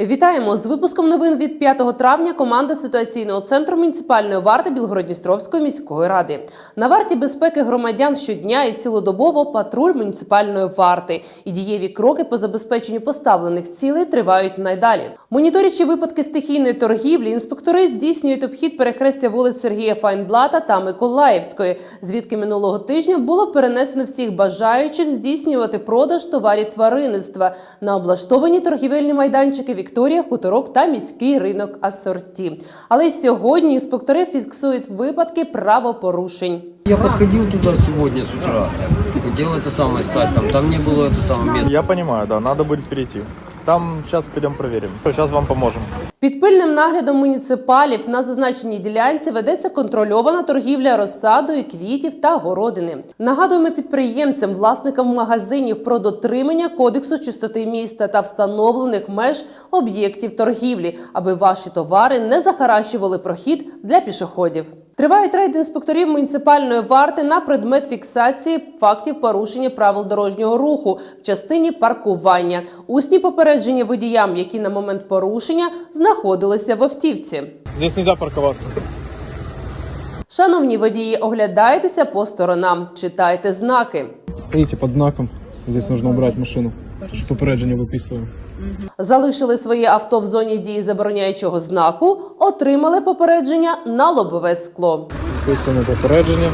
Вітаємо з випуском новин від 5 травня. Команда ситуаційного центру муніципальної варти Білгородністровської міської ради. На варті безпеки громадян щодня і цілодобово патруль муніципальної варти. І дієві кроки по забезпеченню поставлених цілей тривають найдалі. Моніторячи випадки стихійної торгівлі, інспектори здійснюють обхід перехрестя вулиць Сергія Файнблата та Миколаївської, звідки минулого тижня було перенесено всіх бажаючих здійснювати продаж товарів тваринництва на облаштовані торгівельні майданчики Вікторія, Хуторок та міський ринок асорті. Але й сьогодні інспектори фіксують випадки правопорушень. Я подходил туда сегодня с утра, хотел это самое стать, там, там не было это самое место. Я понимаю, да, надо будет перейти. Там сейчас пойдем проверим. Сейчас вам поможем. Під пильним наглядом муніципалів на зазначеній ділянці ведеться контрольована торгівля розсадою квітів та городини. Нагадуємо підприємцям, власникам магазинів про дотримання кодексу чистоти міста та встановлених меж об'єктів торгівлі, аби ваші товари не захаращували прохід для пішоходів. Тривають рейди інспекторів муніципальної варти на предмет фіксації фактів порушення правил дорожнього руху в частині паркування. Усні попередження водіям, які на момент порушення знаходилися в автівці. Здесь нельзя парковаться. Шановні водії, оглядайтеся по сторонам, читайте знаки. Стоите под знаком. Здесь нужно убрать машину. Что попередження виписуємо. Залишили своє авто в зоні дії забороняючого знаку, отримали попередження на лобове скло. Виписано попередження.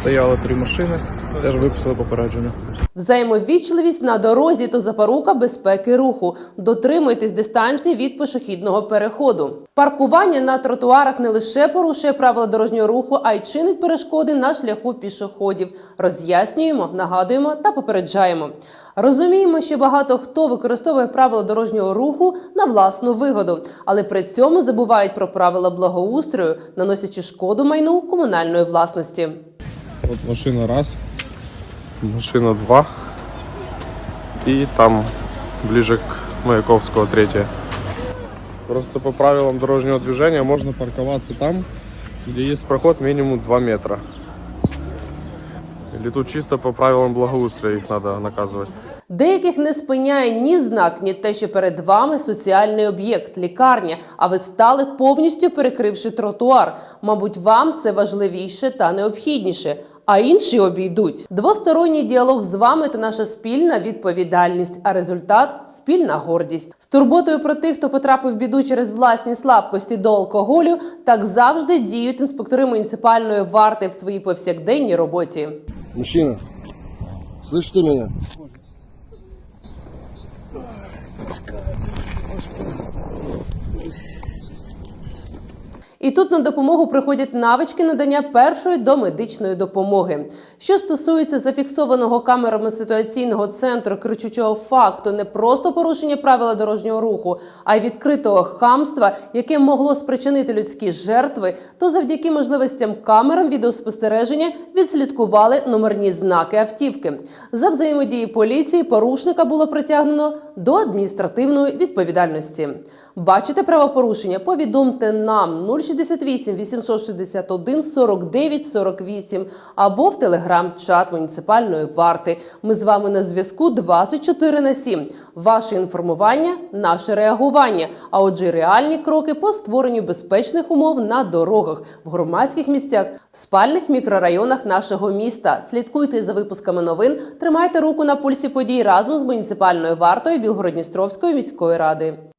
Стояли три машини. Теж виписали попередження. Взаємовічливість на дорозі то запорука безпеки руху. Дотримуйтесь дистанції від пішохідного переходу. Паркування на тротуарах не лише порушує правила дорожнього руху, а й чинить перешкоди на шляху пішоходів. Роз'яснюємо, нагадуємо та попереджаємо. Розуміємо, що багато хто використовує правила дорожнього руху на власну вигоду, але при цьому забувають про правила благоустрою, наносячи шкоду майну комунальної власності. Вот машина раз, машина два. И там ближе к Маяковского третья. Просто по правилам дорожнего движения можно парковаться там, где есть проход минимум 2 метра. Или тут чисто по правилам благоустройства их надо наказывать. Деяких не спиняє ні знак, ні те, що перед вами соціальний об'єкт, лікарня, а ви стали повністю перекривши тротуар. Мабуть, вам це важливіше та необхідніше. А інші обійдуть. Двосторонній діалог з вами та наша спільна відповідальність, а результат спільна гордість. З турботою про тих, хто потрапив в біду через власні слабкості до алкоголю, так завжди діють інспектори муніципальної варти в своїй повсякденній роботі. Мужчина, слышишь ты меня? І тут на допомогу приходять навички надання першої домедичної допомоги. Що стосується зафіксованого камерами ситуаційного центру кричучого факту, не просто порушення правила дорожнього руху, а й відкритого хамства, яке могло спричинити людські жертви, то завдяки можливостям камерам відеоспостереження відслідкували номерні знаки автівки. За взаємодії поліції порушника було притягнено до адміністративної відповідальності. Бачите правопорушення? Повідомте нам 068 861 49 48 або в телеграм-чат муніципальної варти. Ми з вами на зв'язку 24 на 7. Ваше інформування, наше реагування. А отже, реальні кроки по створенню безпечних умов на дорогах, в громадських місцях, в спальних мікрорайонах нашого міста. Слідкуйте за випусками новин, тримайте руку на пульсі подій разом з муніципальною вартою Білгородністровської міської ради.